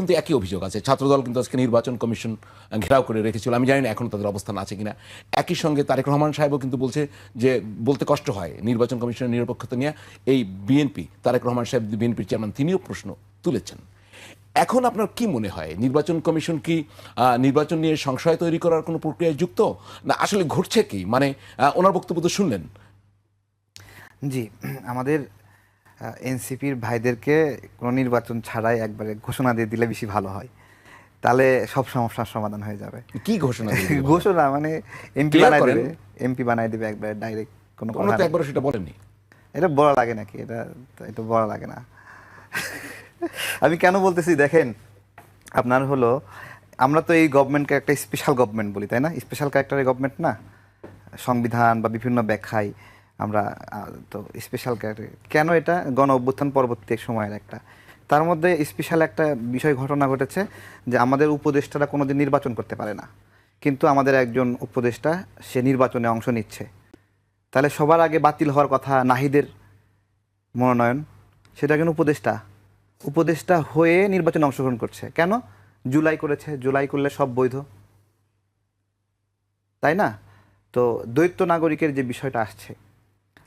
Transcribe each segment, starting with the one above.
কিন্তু একই অভিযোগ আছে। ছাত্রদল কিন্তু আজকে নির্বাচন কমিশন ঘেরাও করে রেখেছিল। আমি জানি না এখন তাদের অবস্থান আছে কিনা। একই সঙ্গে তারেক রহমান সাহেবও কিন্তু বলছে যে, বলতে কষ্ট হয় নির্বাচন কমিশনের নিরপেক্ষতা নিয়ে। এই বিএনপি, তারেক রহমান সাহেব, বিএনপির চেয়ারম্যান, তিনিও প্রশ্ন তুলেছেন। এখন আপনার কি মনে হয়? নির্বাচন কমিশন কি নির্বাচন নিয়ে সংশয় তৈরি করার কোনো প্রক্রিয়ায় যুক্ত? না, আসলে ঘটছে কি? মানে ওনার বক্তব্য তো শুনলেন। জি, আমাদের এনসিপির ভাইদেরকে কোনো নির্বাচন ছাড়াই একবারে ঘোষণা দিয়ে দিলে বেশি ভালো হয়। তাহলে সব সমস্যার সমাধান হয়ে যাবে। কি ঘোষণা ঘোষণা মানে এমপি বানাই দেবে। এমপি বানাই দেবে একবারে ডাইরেক্ট কোনো। একবারও সেটা বলেননি। এটা বড় লাগে নাকি? এটা এটা বড় লাগে না। আমি কেন বলতেছি দেখেন আপনার হলো আমরা তো এই গভর্নমেন্টকে একটা স্পেশাল গভর্নমেন্ট বলি তাই না? স্পেশাল ক্যারেক্টারের গভর্নমেন্ট না? সংবিধান বা বিভিন্ন ব্যাখ্যায় আমরা তো স্পেশাল কেন এটা? গণ অভ্যুত্থান পরবর্তী সময়ের একটা। তার মধ্যে স্পেশাল একটা বিষয়, ঘটনা ঘটেছে যে আমাদের উপদেষ্টারা কোনোদিন নির্বাচন করতে পারে না। কিন্তু আমাদের একজন উপদেষ্টা, সে নির্বাচনে অংশ নিচ্ছে। তাহলে সবার আগে বাতিল হওয়ার কথা নাহিদের মনোনয়ন, সেটা কেন উপদেষ্টা। উপদেষ্টা হয়ে নির্বাচনে অংশগ্রহণ করছে। কেন? জুলাই করেছে। জুলাই করলে সব বৈধ। তাই না? তো দ্বৈত নাগরিকের যে বিষয়টা আসছে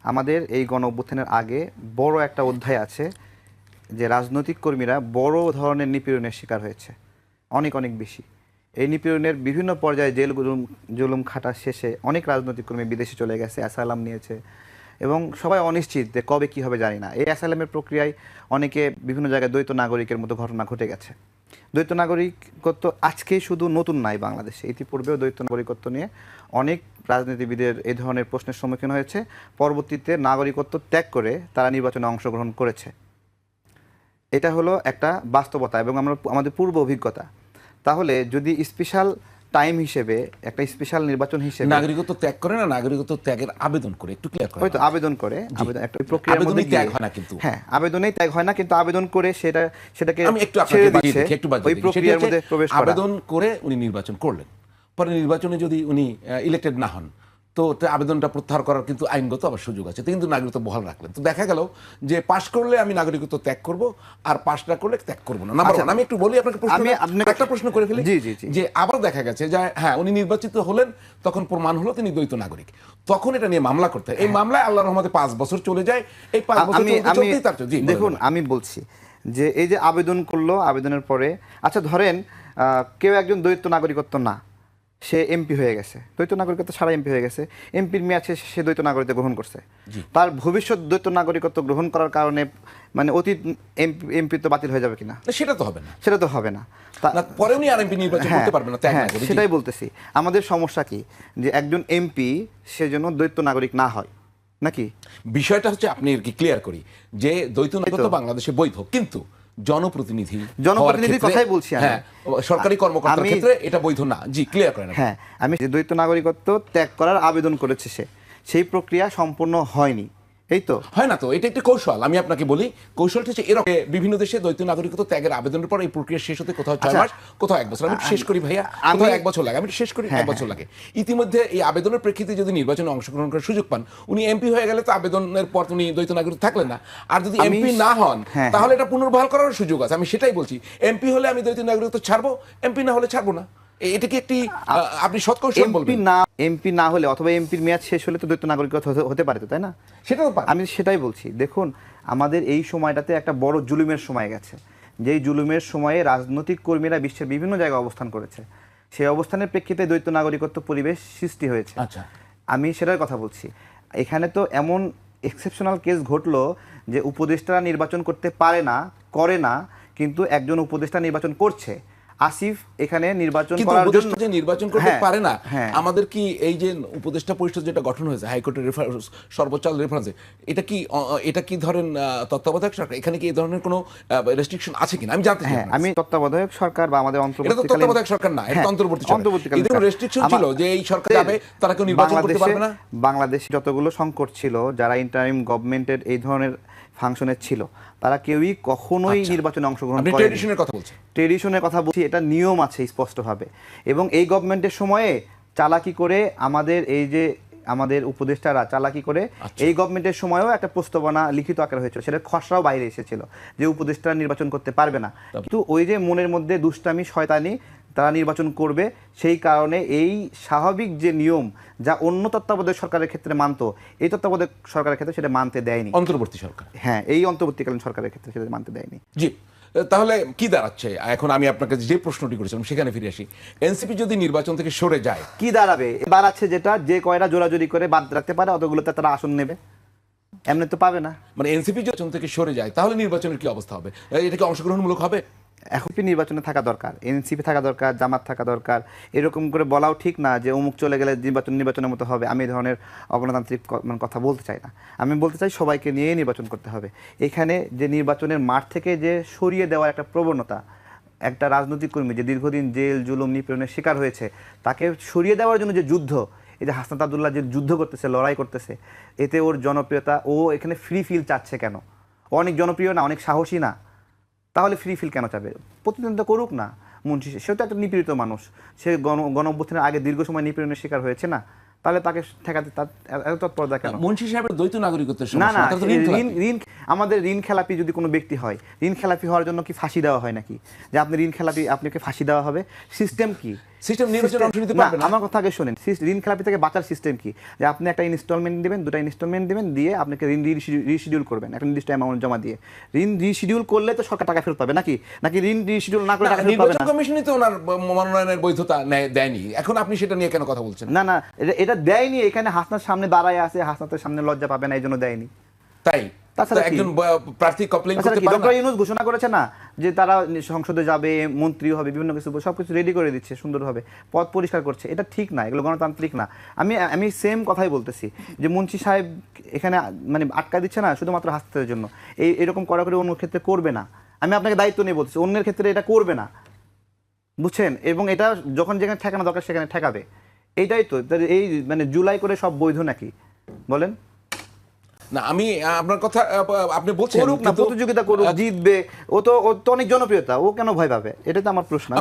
আমাদের এই গণ অভ্যুত্থানের আগে বড় একটা অধ্যায় আছে যে রাজনৈতিক কর্মীরা বড় ধরনের নিপীড়নের শিকার হয়েছে, অনেক অনেক বেশি। এই নিপীড়নের বিভিন্ন পর্যায়ে জেল জুলুম জুলুম খাটা শেষে অনেক রাজনৈতিক কর্মী বিদেশে চলে গেছে অ্যাসাইলাম নিয়েছে এবং সবাই অনিশ্চিত যে কবে কী হবে জানি না। এই অ্যাসাইলামের প্রক্রিয়ায় অনেকে বিভিন্ন জায়গায় দ্বৈত নাগরিকের মতো ঘটনা ঘটে গেছে। দ্বৈত নাগরিকত্ব আজকে শুধু নতুন নাই বাংলাদেশে। ইতিপূর্বেও দ্বৈত নাগরিকত্ব নিয়ে অনেক রাজনীতিবিদের এই ধরনের প্রশ্নের সম্মুখীন হয়েছে। পরবর্তীতে নাগরিকত্ব ত্যাগ করে তারা নির্বাচনে অংশগ্রহণ করেছে। এটা হলো একটা বাস্তবতা এবং আমরা আমাদের পূর্ব অভিজ্ঞতা। তাহলে যদি স্পেশাল টাইম হিসেবে একটা স্পেশাল নির্বাচন হিসেবে নাগরিকত্ব ত্যাগ করে না নাগরিকত্ব ত্যাগের আবেদন করে? একটু ক্লিয়ার করে হয়তো আবেদন করে। আবেদন একটা প্রক্রিয়ার মধ্যে দিয়ে ত্যাগ হয় না কিন্তু। হ্যাঁ আবেদনেই ত্যাগ হয় না কিন্তু আবেদন করে সেটা সেটাকে আমি একটু আপনাকে ছেড়ে দিচ্ছে। একটু ওই প্রক্রিয়ার মধ্যে প্রবেশ করা। আবেদন করে উনি নির্বাচন করলেন। পরে নির্বাচনে যদি উনি ইলেক্টেড না হন তো আবেদনটা প্রত্যাহার করার কিন্তু আইনগত আবার সুযোগ আছে। কিন্তু নাগরিকত্ব বহাল রাখলেন। তো দেখা গেল যে পাশ করলে আমি নাগরিকত্ব ত্যাগ করব আর পাশ না করলে ত্যাগ করব না। নাম্বার আচ্ছা, আমি একটু বলি আপনাকে প্রশ্ন একটা প্রশ্ন করে ফেলি। জি, জি। যে আবার দেখা গেছে যে হ্যাঁ উনি নির্বাচিত হলেন তখন প্রমাণ হলো তিনি দ্বৈত নাগরিক। তখন এটা নিয়ে মামলা করতে হয়। এই মামলায় আল্লাহ রহমতে পাঁচ বছর চলে যায়। এই পাঁচ বছর চলতেই তার দেখুন আমি বলছি যে এই যে আবেদন করল আবেদনের পরে আচ্ছা ধরেন আহ, কেউ একজন দ্বৈত নাগরিকত্ব না। সে এমপি হয়ে গেছে। দ্বৈত নাগরিকত্ব ছাড়া এমপি হয়ে গেছে। এমপির মেয়াদ শেষে সে দ্বৈত নাগরিকত্ব গ্রহণ করছে। তার ভবিষ্যৎ দ্বৈত নাগরিকত্ব গ্রহণ করার কারণে মানে অতীত এমপি এমপি তো বাতিল হয়ে যাবে কিনা? সেটা তো হবে না। সেটা তো হবে না। পরে উনি আর এমপি নির্বাচন হ্যাঁ, করতে পারবেন না হ্যাঁ। সেটাই বলতেছি। আমাদের সমস্যা কি? যে একজন এমপি সে যেন দ্বৈত নাগরিক না হয় নাকি? বিষয়টা হচ্ছে আপনি আর কি ক্লিয়ার করি যে দ্বৈত নাগরিকত্ব বাংলাদেশে বৈধ কিন্তু জনপ্রতিনিধি জনপ্রতিনিধির কথাই বলছি আমি। হ্যাঁ সরকারি কর্মকর্তার ক্ষেত্রে এটা বৈধ না। জি ক্লিয়ার করেন হ্যাঁ আমি দ্বৈত নাগরিকত্ব ত্যাগ করার আবেদন করেছে সে সেই প্রক্রিয়া সম্পূর্ণ হয়নি। এই তো। হয় না তো? এটা একটি কৌশল। আমি আপনাকে বলি কৌশলটা হচ্ছে এরকম। বিভিন্ন দেশে দ্বৈত নাগরিকত্ব ত্যাগের আবেদনের পর এই প্রক্রিয়া শেষ হতে কোথাও ছয় আচ্ছা। মাস কোথাও এক বছর। আমি শেষ করি ভাইয়া। কোথাও এক বছর লাগে। আমি শেষ করি হ্যাঁ, এক বছর লাগে। ইতিমধ্যে এই আবেদনের প্রেক্ষিতে যদি নির্বাচনে অংশগ্রহণ করার সুযোগ পান উনি এমপি হয়ে গেলে তো আবেদনের পর উনি দ্বৈত নাগরিক থাকলেন না। আর যদি এমপি না হন হ্যাঁ, তাহলে এটা পুনর্বহাল করার সুযোগ আছে। আমি সেটাই বলছি। এমপি হলে আমি দ্বৈত নাগরিকত্ব ছাড়বো এমপি না হলে ছাড়বো না। এটা কি একটি আপনি সৎকৌশল বলবেন? না এমপি না হলে অথবা এমপির মেয়াদ শেষ হলে তো দ্বৈত নাগরিকত্ব হতে- পারে তো তাই না? সেটা তো পারে। আমি সেটাই বলছি। দেখুন আমাদের এই সময়টাতে একটা বড় জুলুমের সময় গেছে। যেই জুলুমের সময়ে রাজনৈতিক কর্মীরা বিশ্বের বিভিন্ন জায়গায় অবস্থান করেছে। সেই অবস্থানের প্রেক্ষিতে দ্বৈত নাগরিকত্ব পরিবেশ সৃষ্টি হয়েছে। আচ্ছা। আমি সেটার কথা বলছি। এখানে তো এমন এক্সেপশনাল কেস ঘটলো যে উপদেষ্টারা নির্বাচন করতে পারে না করে না কিন্তু একজন উপদেষ্টা নির্বাচন করছে। আসিফ এখানে নির্বাচন করার জন্য যে নির্বাচন করতে হ্যাঁ, পারে না হ্যাঁ। আমাদের কি এই যে উপদেষ্টা পরিষদ যেটা গঠন হয়েছে হাইকোর্টের রেফারেন্স সর্বোচ্চ রেফারেন্সে এটা কি এটা কি ধরেন তত্ত্বাবধায়ক সরকার? এখানে কি এই ধরনের কোনো রেস্ট্রিকশন আছে কিনা? আমি জানতে চাই হ্যাঁ আমি তত্ত্বাবধায়ক সরকার বা আমাদের এটা তো তত্ত্বাবধায়ক সরকার না এটা অন্তর্বর্তী সরকার। অন্তর্বর্তীকালীন এদের সরকার। রেস্ট্রিকশন ছিল যে এই সরকার যাবে তারা কেউ নির্বাচন করতে পারবে না? বাংলাদেশে- বাংলাদেশে যতগুলো সংকট ছিল যারা ইন্টারিম গভর্নমেন্টের এই ধরনের ফাংশনে ছিল। তারা কেউই কখনোই নির্বাচনে অংশগ্রহণ করেনি ট্রেডিশনের কথা বলছেন। ট্রেডিশনের কথা বলছি এটা নিয়ম আছে স্পষ্টভাবে। এবং এই গভর্নমেন্টের সময়ে চালাকি করে আমাদের এই যে আমাদের উপদেষ্টারা চালাকি করে আচ্ছা। এই গভর্নমেন্টের সময়ও একটা প্রস্তাবনা লিখিত আকারে হয়েছিল। সেটা খসড়াও বাইরে এসেছিল যে উপদেষ্টারা নির্বাচন করতে পারবে না। কিন্তু ওই যে মনের মধ্যে দুষ্টামি শয়তানি তারা নির্বাচন করবে সেই কারণে এই স্বাভাবিক যে নিয়ম যা অন্য তত্ত্বাবধায়ক সরকারের ক্ষেত্রে মানতো এই তত্ত্বাবধায়ক সরকারের ক্ষেত্রে সেটা মানতে দেয়নি। অন্তর্বর্তী সরকার। হ্যাঁ এই অন্তর্বর্তীকালীন সরকারের ক্ষেত্রে সেটা মানতে দেয়নি। জি তাহলে কি দাঁড়াচ্ছে? এখন আমি আপনাকে যে প্রশ্নটি করেছিলাম সেখানে ফিরে আসি। এনসিপি যদি নির্বাচন থেকে সরে যায় কি দাঁড়াবে? দাঁড়াচ্ছে যেটা যে কয়রা জোরাজোরি করে বাদ রাখতে পারে অতগুলোতে তারা আসন নেবে। এমনি তো পাবে না। মানে এনসিপি নির্বাচন থেকে সরে যায় তাহলে নির্বাচনের কি অবস্থা হবে? এটা কি অংশগ্রহণমূলক হবে? এখন নির্বাচনে থাকা দরকার এনসিপি থাকা দরকার, জামাত থাকা দরকার, এরকম করে বলাও ঠিক না যে অমুক চলে গেলে নির্বাচন নির্বাচনের মতো হবে, আমি এই ধরনের অগণতান্ত্রিক মানে কথা বলতে চাই না। আমি বলতে চাই সবাইকে নিয়ে নির্বাচন করতে হবে। এখানে যে নির্বাচনের মাঠ থেকে যে সরিয়ে দেওয়ার একটা প্রবণতা, একটা রাজনৈতিক কর্মী যে দীর্ঘদিন জেল, জুলুম, নিপীড়নের শিকার হয়েছে, তাকে সরিয়ে দেওয়ার জন্য যে যুদ্ধ, এই যে হাসনাত আবদুল্লাহ যে যুদ্ধ করতেছে, লড়াই করতেছে, এতে ওর জনপ্রিয়তা, ও এখানে ফ্রি ফিল চাচ্ছে কেন? অনেক জনপ্রিয় না, অনেক সাহসী না? তাহলে ফ্রি ফিল কেন চাবে? প্রতিদ্বন্দ্বিতা করুক না মুন্সি সে তো একটা নিপীড়িত মানুষ। সে গণ গণ আগে দীর্ঘ সময় নিপীড়নের শিকার হয়েছে না তাহলে তাকে ঠেকাতে তার এত তৎপরতা কেন? মুন্সি সাহেবের দ্বৈত নাগরিকত্বের না না ঋণ ঋণ আমাদের ঋণ খেলাপি যদি কোনো ব্যক্তি হয় ঋণ খেলাপি হওয়ার জন্য কি ফাঁসি দেওয়া হয় নাকি? যে আপনি ঋণ খেলাপি আপনাকে ফাঁসি দেওয়া হবে। সিস্টেম কি? সিস্টেম নির্বাচনে অংশ নিতে না, পারবে না আমার কথা আগে শোনেন। ঋণ খেলাপি থেকে বাঁচার সিস্টেম কি? যে আপনি একটা ইনস্টলমেন্ট দিবেন দুটা ইনস্টলমেন্ট দিবেন দিয়ে আপনাকে ঋণ রিশিডিউল করবেন একটা নির্দিষ্ট অ্যামাউন্ট জমা দিয়ে। ঋণ রিশিডিউল করলে তো সরকার টাকা ফেরত পাবে নাকি? নাকি ঋণ রিশিডিউল না করে টাকা ফেরত পাবে না? কমিশনই তো ওনার মনোনয়নের বৈধতা দেয়নি। এখন আপনি সেটা নিয়ে কেন কথা বলছেন? না না এটা- দেয়নি। এখানে হাসনার সামনে দাঁড়ায় আছে হাসনাতের সামনে লজ্জা পাবে না এই জন্য দেয়নি। তাই? তাছাড়া একজন প্রার্থী কমপ্লেন করতে পারে ডক্টর ইউনুস ঘোষণা করেছে না? যে তারা সংসদে যাবে মন্ত্রী হবে, বিভিন্ন কিছু সব কিছু রেডি করে দিচ্ছে, সুন্দরভাবে, পথ পরিষ্কার করছে। এটা ঠিক না, এগুলো গণতান্ত্রিক না। আমি আমি সেম কথাই বলতেছি, যে মুন্সি সাহেব এখানে মানে আটকা দিচ্ছে না, শুধুমাত্র হাসতের জন্য। এই, এরকম করা করে অন্য ক্ষেত্রে করবে না। আমি আপনাকে দায়িত্ব নিয়ে বলতেছি, অন্যের ক্ষেত্রে এটা করবে না। বুঝছেন? এবং এটা যখন যেখানে ঠেকানো দরকার, সেখানে ঠেকাবে। এইটাই তো, এই মানে জুলাই করে সব বৈধ নাকি? বলেন। না আমি আপনার কথা আপনি বলছেন করুক না প্রতিযোগিতা করুক জিতবে ও তো ও তো অনেক জনপ্রিয়তা ও কেন ভয় পাবে? এটা তো আমার প্রশ্ন।